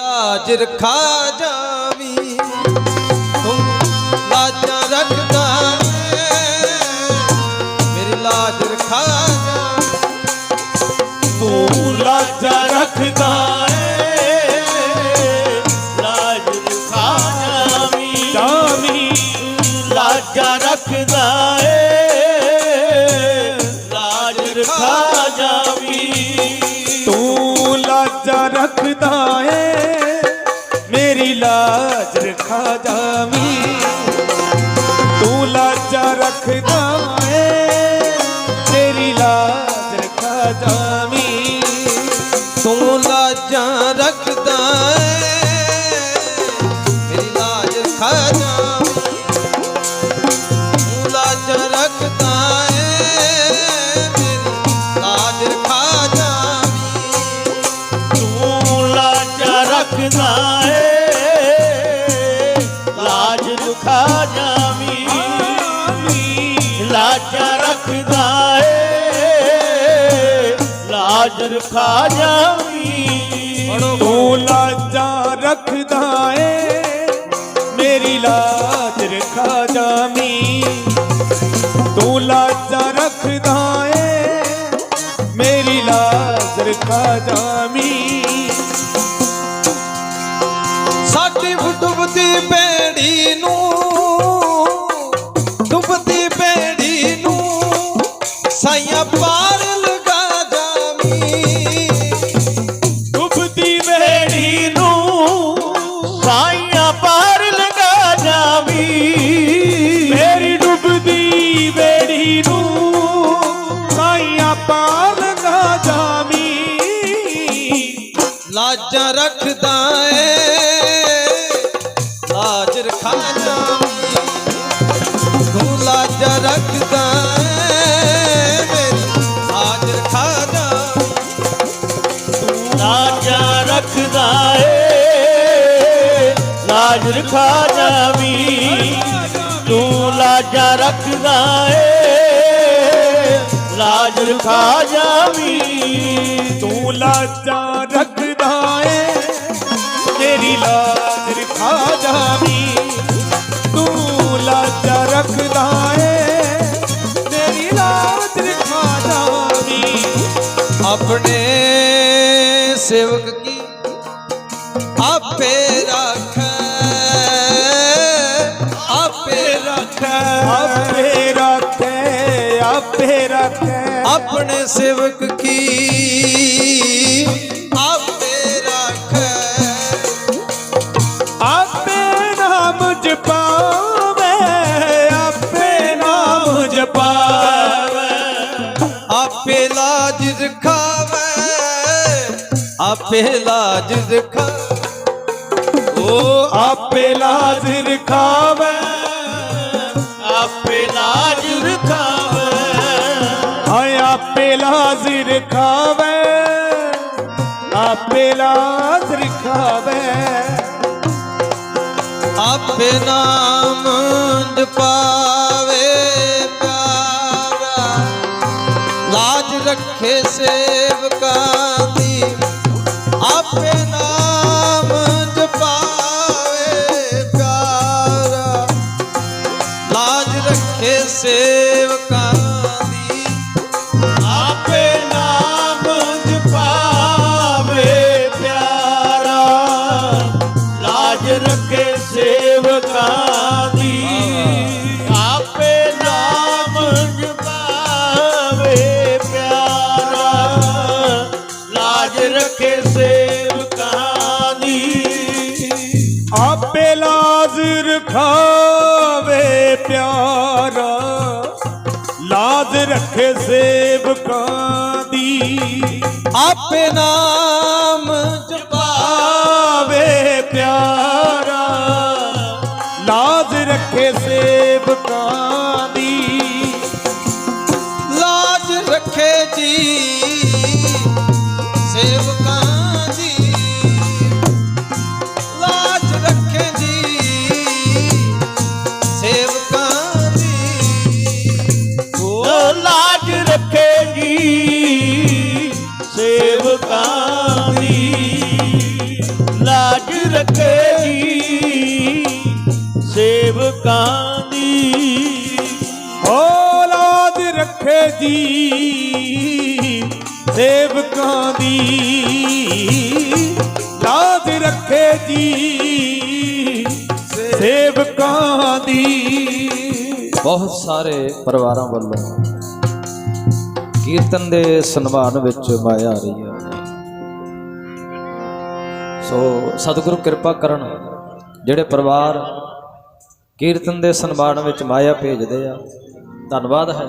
ਲਾਜ ਰਖਾ ਜਾਵੀ। ਤੂੰ ਲਾਜਾਂ ਰੱਖਦਾ ਏ, ਮੇਰੀ ਲਾਜ ਰਖਾ ਜਾਵੀ। ਤੂੰ ਲਾਜਾ ਰੱਖਦਾ ਏ। ਲਾਜ ਰਖਾ ਜਾਵੀਂ। ਜਾਵੀਂ। ਲਾਜਾ ਰੱਖਦਾ ਏ। ਲਾਜ ਰਖਾ ਜਾਵੀਂ। ਤੂੰ ਲਾਜਾ ਰੱਖਦਾ ਏ। ਮੇਰੀ ਲਾਜ ਰਖਾ ਜਾਵੀਂ ਤੂੰ ਲਾਜ ਰਖਾ ਜਾਵੀਂ। ਲਾਜਾ ਰੱਖਦਾ ਏ। ਲਾਜ ਰਖਾ ਜਾਵੀਂ। ਤੂੰ ਲਾਜਾ ਰੱਖਦਾ ਏ। ਮੇਰੀ ਲਾਜ ਰਖਾ ਜਾਵੀਂ। ਤੂੰ ਲਾਜਾ ਰੱਖਦਾ ਏ। ਮੇਰੀ ਲਾਜ ਰਖਾ ਜਾਵੀਂ। ਸਾਡੀ ਡੁੱਬਦੀ ਬੇੜੀ ਨੂੰ ਸਾਈਆਂ ਪਾਰ ਲਗਾ ਜਾਵੀ। ਮੇਰੀ ਡੁੱਬਦੀ ਬੇੜੀ ਨੂੰ ਸਾਈਆਂ ਪਾਰ ਲਗਾ ਜਾਵੀਂ। ਲਾਜਾਂ ਰੱਖਦਾ ਖਾ ਰਖਾ ਜਾਵੀਂ, ਤੂੰ ਲਾਜਾ ਰੱਖਦਾ ਏ। ਲਾਜ ਰਖਾ ਜਾਵੀਂ, ਤੂੰ ਲਾਜਾ ਰੱਖਦਾ ਏ। ਤੇਰੀ ਲਾਜ ਰਖਾ ਜਾਵੀਂ, ਤੂੰ ਲਾਜਾ ਰੱਖਦਾ ਏ। ਤੇਰੀ ਲਾਜ ਰਖਾ ਜਾਵੀਂ। ਆਪਣੇ ਸੇਵਕ ਕੀ ਆਪੇ ਆਪੇ ਰੱਖ। ਆਪੇ ਰੱਖੇ ਆਪੇ ਰੱਖੇ। ਆਪਣੇ ਸੇਵਕ ਕੀ? ਆਪੇ ਰੱਖ। ਆਪੇ ਨਾਮ ਜਪਾਵੇ ਆਪੇ ਨਾਮ ਜਪਾਵੇ। ਆਪੇ ਲਾਜ ਰਖਾਵੇ ਆਪੇ ਲਾਜ ਰਖਾ ਉਹ ਆਪੇ ਲਾਜ ਰਖਾਵੇ। ਲਾਜ ਰਖਾਵੇ। ਹਾਏ ਆਪੇ ਲਾਜ ਰਖਾਵੇ। ਆਪੇ ਲਾਜ ਰਖਾਵੇ। ਆਪੇ ਨਾਮ ਜਪਾਵੇ ਪਿਆਰਾ। ਲਾਜ ਰੱਖੇ ਸੇਵਕਾਂ ਆਪੇ ਲਾਜ ਰਖਾਵੇ ਪਿਆਰਾ। ਲਾਜ ਰੱਖੇ ਸੇਵਕਾਂ ਦੀ। ਆਪੇ ਨਾਮ ਆਵੇ ਪਿਆਰਾ। ਲਾਜ ਰੱਖੇ ਸੇਵਕਾਂ ਰੱਖੇਗੀ ਸੇਵਕਾਂ ਲਾਜ ਰੱਖੇ ਜੀ ਸੇਵਕਾਂ ਦੀ ਓ ਲਾਜ ਰੱਖੇ ਜੀ ਸੇਵਕਾਂ ਦੀ ਲਾਜ ਰੱਖੇ ਜੀ ਸੇਵਕਾਂ ਦੀ ਬਹੁਤ ਸਾਰੇ ਪਰਿਵਾਰਾਂ ਵੱਲੋਂ ਕੀਰਤਨ ਦੇ ਸਨਮਾਨ ਵਿੱਚ ਮਾਇਆ ਆ ਰਹੀ ਹੈ। ਸੋ ਸਤਿਗੁਰੂ ਕਿਰਪਾ ਕਰਨ, ਜਿਹੜੇ ਪਰਿਵਾਰ ਕੀਰਤਨ ਦੇ ਸਨਮਾਨ ਵਿੱਚ ਮਾਇਆ ਭੇਜਦੇ ਆ, ਧੰਨਵਾਦ ਹੈ।